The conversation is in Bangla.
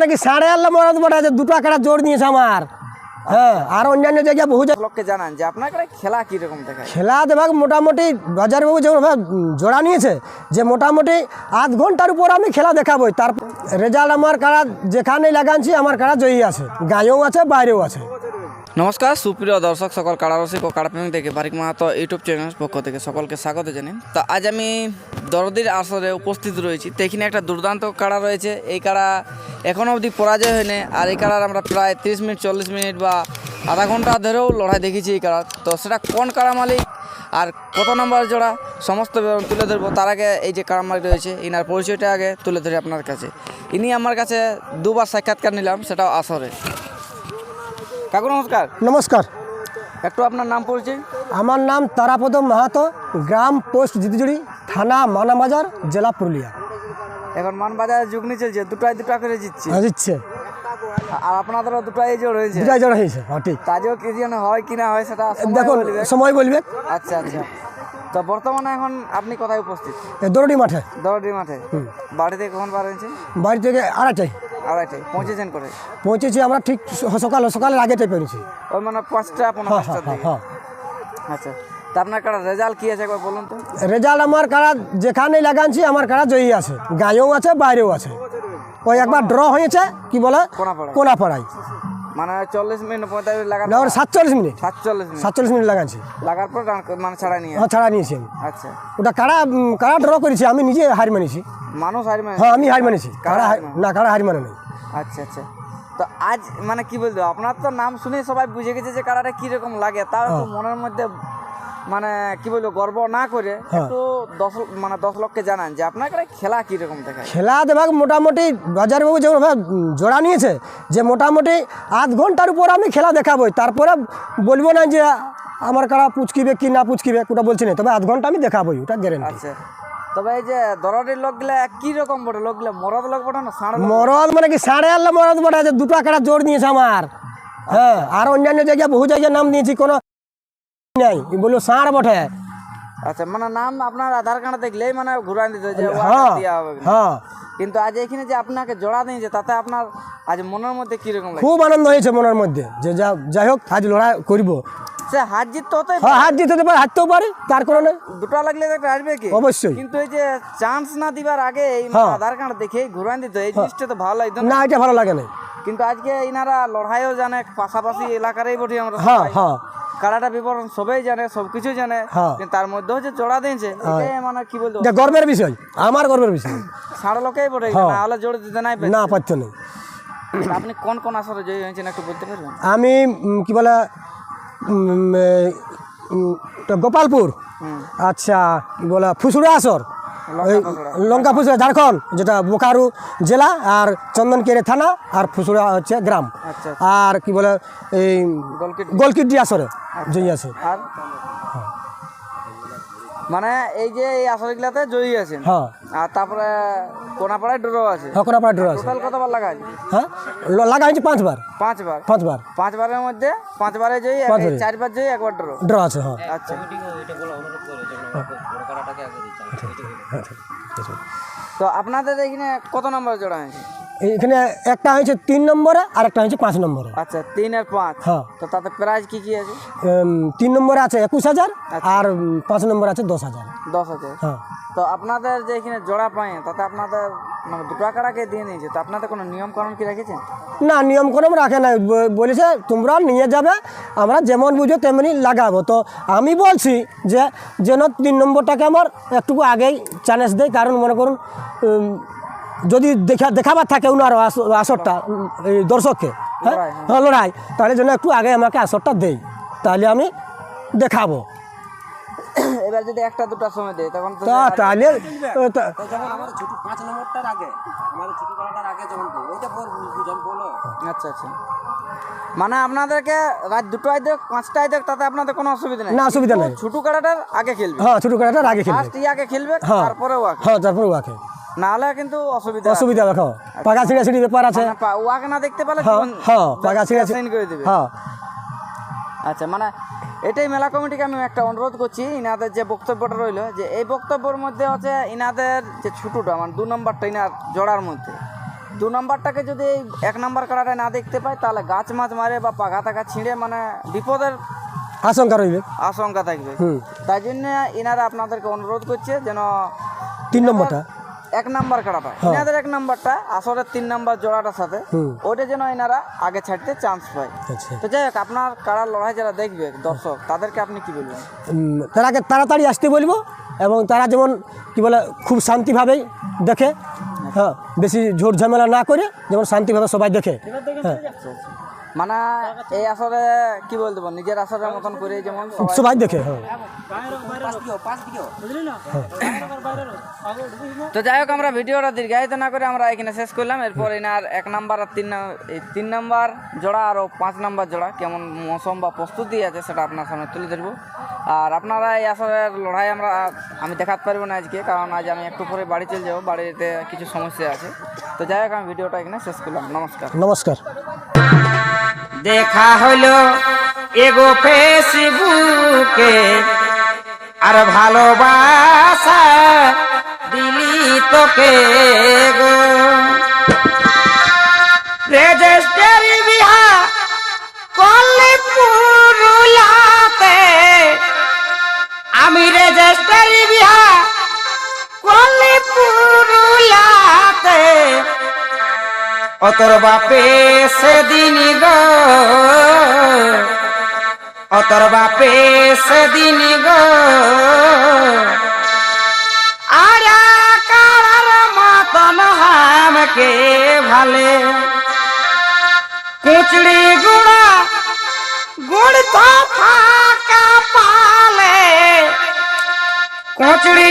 মানে কি সাড়ে আল্লাহ মরাদ আছে দুটো আঁকড়া জোর নিয়েছে আমার। হ্যাঁ আর অন্যান্য জায়গায় বহু লোককে জানান যে আপনার খেলা কীরকম দেখায়? খেলা দেবাক মোটামুটি বাজার বাবু যেমন জোড়া নিয়েছে যে মোটামুটি আধ ঘণ্টার উপর আমি খেলা দেখাবো তার রেজাল্ট আমার কারা যেখানে লাগানছি আমার কারা জয়ী আছে। গায়েও আছে বাইরেও আছে। নমস্কার, সুপ্রিয় দর্শক সকল কাড়ারসিক ও কাড়াপ্রেমিক থেকে বারিক মাহাতো ইউটিউব চ্যানেল পক্ষ থেকে সকলকে স্বাগত জানি তো আজ আমি দরদির আসরে উপস্থিত রয়েছি। তো একটা দুর্দান্ত কাড়া রয়েছে। এই কাড়া এখনও অবধি পরাজয় হয়নি। আর এই কাড়ার আমরা প্রায় তিরিশ মিনিট, চল্লিশ মিনিট বা আধা ঘণ্টা ধরেও লড়াই দেখেছি এই কাড়া তো সেটা কোন কাড়া মালিক আর কত নম্বর জোড়া, সমস্ত তুলে ধরবো। তার আগে এই যে কাড়া মালিক রয়েছে, ইনার পরিচয়টা আগে তুলে ধরি আপনার কাছে। ইনি আমার কাছে দুবার সাক্ষাৎকার নিলাম, সেটাও আসরে। কাকু নমস্কার। নমস্কার। একটু আপনার নাম পরিচয়? আমার নাম তারাপদ মাহাতো গ্রাম পোস্ট জিতিজুড়ি থানা মানাবাজার জেলা পুরুলিয়া। এখন মানবাজার যুগনি চলছে দুটাই দুটা করে জিতছে। দিচ্ছে আর আপনাদেরও দুটাই জোর হয়েছে? দুটাই জোড়া হয়েছে হ্যাঁ ঠিক। তাজেও কি যেন হয় কি না হয় সেটা দেখুন বলবে। সময় বলবে। আচ্ছা আচ্ছা। তো বর্তমানে এখন আপনি কোথায় উপস্থিত? দৌড়ি মাঠে। দরডি মাঠে। বাড়ি থেকে কখন বার হয়েছে বাড়ি থেকে আড়াইটাই আড়াইটায় পৌঁছেছেন করে। পৌঁছেছি আমরা ঠিক সকাল সকালের আগেটাই পেরেছি ওই মানে পাঁচটা পনেরো হ্যাঁ হ্যাঁ হ্যাঁ। আচ্ছা তা আপনার কাটা রেজাল্ট কি আছে একবার বলুন তো? রেজাল্ট আমার কারা যেখানে লাগাচ্ছি আমার কারা জয়ী আছে। গাঁয়েও আছে বাইরেও আছে। ওই একবার ড্র হয়েছে কি বলে? কোনাপাড়ায়। মানে চল্লিশ মিনিট পঁয়তাল্লিশ লাগা না ওর সাতচল্লিশ মিনিট। সাতচল্লিশ মিনিট। সাতচল্লিশ মিনিট লাগাচ্ছি। লাগার পর মানে ছাড়া নিয়ে হ্যাঁ ছাড়া নিয়েছি আমি। আচ্ছা। ওটা কারা কারা ড্র করেছি আমি নিজে হার মানেছি। মানুষ হার মানে হ্যাঁ আমি হার মানেছি। কারা না কারা হার মানে নেই আচ্ছা আচ্ছা। তো আজ মানে কি বলতো আপনার তো নাম শুনে সবাই বুঝে গেছে যে কারাটা কীরকম লাগে তাও তো মনের মধ্যে মানে কি বলব গর্ব না করে হ্যাঁ। একটু দশ মানে দশ লোককে জানান যে আপনার খেলা কীরকম দেখায়? খেলা দেবাক মোটামুটি বাজার বাবু যেমন জোড়া নিয়েছে যে মোটামুটি আধ ঘণ্টার উপর আমি খেলা দেখাবই। তারপরে বলব না যে আমার কারা পুচকিবে কি না পুচকিবে ওটা বলছি না। তবে আধ ঘণ্টা আমি দেখাবই ওটা গ্যারেন্টি আচ্ছা। তবে এই যে দরডির লোকগুলা কি রকম বটে? লোকগুলা মরদ লোক বটে না লোক? মরদ মানে কি সাড়ে আল্লাহ মরদ বটে? আছে দুটো আঁকড়া জোর নিয়েছে আমার। হ্যাঁ আর অন্যান্য জায়গায় বহু জায়গায় নাম দিয়েছি কোনো নাই। বলল ষাঁড় বটে। আচ্ছা মানে নাম আপনার আধার কার্ড দেখলেই মানে ঘুরাই দিতে হ্যাঁ হবে। হ্যাঁ। কিন্তু আজ এখানে যে আপনাকে জোড়া দিয়েছে তাতে আপনার আজ মনের মধ্যে কীরকম লাগে খুব আনন্দ হয়েছে মনের মধ্যে। যে যা যাই হোক আজ লড়াই করব। সে হার জিত তো হ্যাঁ হাত জিতে পারে হারতেও পারে তার কোনো দুটো লাগলে একটা আসবে কি? অবশ্যই। কিন্তু এই যে চান্স না দিবার আগে এই হ্যাঁ। আধার কার্ড দেখে ঘুরান দিত এই জিনিসটা তো ভালো লাগতো না। না এটা ভালো লাগে না। কিন্তু আজকে ইনারা লড়াইও জানে পাশাপাশি এলাকারই বটি আমরা হ্যাঁ হ্যাঁ। কারাটা বিবরণ সবাই জানে সবকিছু জানে হ্যাঁ। কিন্তু তার মধ্যেও যে জোড়া দিয়েছে এটাই মানে কি বলতো গর্বের বিষয় আমার গর্বের বিষয়। সাড়ে লোকেই বটে নাহলে জোড়া দিতে নাই। না পারতো না। আপনি কোন কোন আসরে জয়ী হয়েছেন একটু বলতে পারবেন? আমি কি বলে গোপালপুর। আচ্ছা কি বলে ফুসুরা আসর। লঙ্কা ফুসুরা ঝাড়খণ্ড যেটা বোকারু জেলা আর চন্দনকেরে থানা আর ফুসুরা হচ্ছে গ্রাম। আচ্ছা আর কি বলে এই গোলকিডি। আসরে জয়ী আছে। মানে এই যে এই আসরগুলাতে জয়ী আছেন? হ্যাঁ। আর তারপরে কোনাপাড়ায় ড্র আছে? হকরাপাড়া ডোর আছে। টোটাল কতবার লাগা আছে হ্যাঁ লাগা হয়েছে পাঁচবার। পাঁচবার? পাঁচবার। পাঁচবারের মধ্যে পাঁচবারে জয়ী চারবার জয়ী একবার ড্র? ড্র আছে হ্যাঁ। আচ্ছা। তো আপনাদের এখানে কত নম্বর জোড়া হয়েছে? এখানে একটা হয়েছে তিন নম্বরে আর একটা হয়েছে পাঁচ নম্বরে। আচ্ছা তিন আর পাঁচ। হ্যাঁ। তো তাতে প্রাইজ কি কি আছে? তিন নম্বরে আছে একুশ হাজার আর পাঁচ নম্বরে আছে দশ হাজার। দশ হাজার। হ্যাঁ। তো আপনাদের যে এখানে জোড়া পায় তাতে আপনাদের মানে দুটো কাড়াকে দিয়ে নিয়েছে। তো আপনাদের কোনো নিয়ম কি রেখেছেন? না নিয়ম করম রাখে নাই। বলেছে তোমরা নিয়ে যাবে আমরা যেমন বুঝো তেমনি লাগাবো। তো আমি বলছি যে যেন তিন নম্বরটাকে আমার একটুকু আগেই চ্যালেঞ্জ দেয়। কারণ মনে করুন যদি দেখা দেখাবার থাকে ওনার আস- আসরটা এই দর্শককে হ্যাঁ? লড়াই, হ্যাঁ। লড়াই। তাহলে যেন একটু আগে আমাকে আসরটা দেই তাহলে আমি দেখাবো। এবার যদি একটা দুটার সময় দেয় তখন তো তাহলে তা- আচ্ছা আচ্ছা। মানে আপনাদেরকে রাত দুটোয় দেখ পাঁচটায় দেখ তাতে আপনাদের কোনো অসুবিধা নেই। না অসুবিধা নেই। ছোট কাড়াটার আগে খেলবে। হ্যাঁ ছোটো কাটার আগে খেলবে। ফার্স্ট আগে খেলবে হ্যাঁ। তারপরে ওয়াকে হ্যাঁ তারপরে ওয়াকে না হলে কিন্তু অসুবিধা। অসুবিধা দেখো পাকা ছিঁড়া ছিঁড়ি ব্যাপার আছে। মানে ওয়াকে না দেখতে পেলে হ্যাঁ হ্যাঁ পাকা ছিঁড়া sign করে দেবে। হ্যাঁ। আচ্ছা মানে এটাই মেলা কমিটিকে আমি একটা অনুরোধ করছি ইনাদের যে বক্তব্যটা রইল যে এই বক্তব্যের মধ্যে হচ্ছে ইনাদের যে ছোটোটা মানে দু নম্বরটা ইনার জড়ার মধ্যে। দু নম্বরটাকে যদি এই এক নম্বর কাড়াটা না দেখতে পাই তাহলে গাছ মাছ মারে বা পাখা টাকা ছিঁড়ে মানে বিপদের আশঙ্কা রইবে। আশঙ্কা থাকবে। তাই জন্য এনারা আপনাদেরকে অনুরোধ করছে যেন তিন নম্বরটা। এক নাম্বার কাড়াটা। এনাদের এক নাম্বারটা আসরের তিন নাম্বার জোড়াটার সাথে। ওইটা যেন এনারা আগে ছাড়তে চান্স পায়। আচ্ছা। তো যাই হোক আপনার কাড়ার লড়াই যারা দেখবে দর্শক তাদেরকে আপনি কি বলবেন? তারাকে তাড়াতাড়ি আসতে বলব এবং তারা যেমন কি বলে খুব শান্তিভাবেই দেখে। হ্যাঁ বেশি ঝোট ঝামেলা না করে যেমন শান্তিভাবে সবাই দেখে। হ্যাঁ। মানে এই আসরে কি বলতে নিজের আসরের মতন করে যেমন সবাই দেখে হ্যাঁ। তো যাই হোক আমরা ভিডিওটা দীর্ঘায়িত না করে আমরা এখানে শেষ করলাম। এরপর এনার এক নাম্বার আর তিন তিন নাম্বার জোড়া আর পাঁচ নাম্বার জোড়া কেমন মৌসুম বা প্রস্তুতি আছে সেটা আপনার সামনে তুলে ধরবো। আর আপনারা এই আসরের লড়াই আমরা আমি দেখাতে পারব না আজকে কারণ আজ আমি একটু পরে বাড়ি চলে যাব বাড়িতে কিছু সমস্যা আছে। তো যাই হোক আমি ভিডিওটা এখানে শেষ করলাম। নমস্কার। নমস্কার। দেখা হলো এগো ফেসবুকে আর ভালোবাসা দিলি তোকে গো। রেজিস্টারি অতর বাপে সেদিন গো। অতর বাপে সেদিন গো। আরা ভালে। কুচড়ি গুড়া, গুড় তো ফাঁকা পালে। কুচড়ি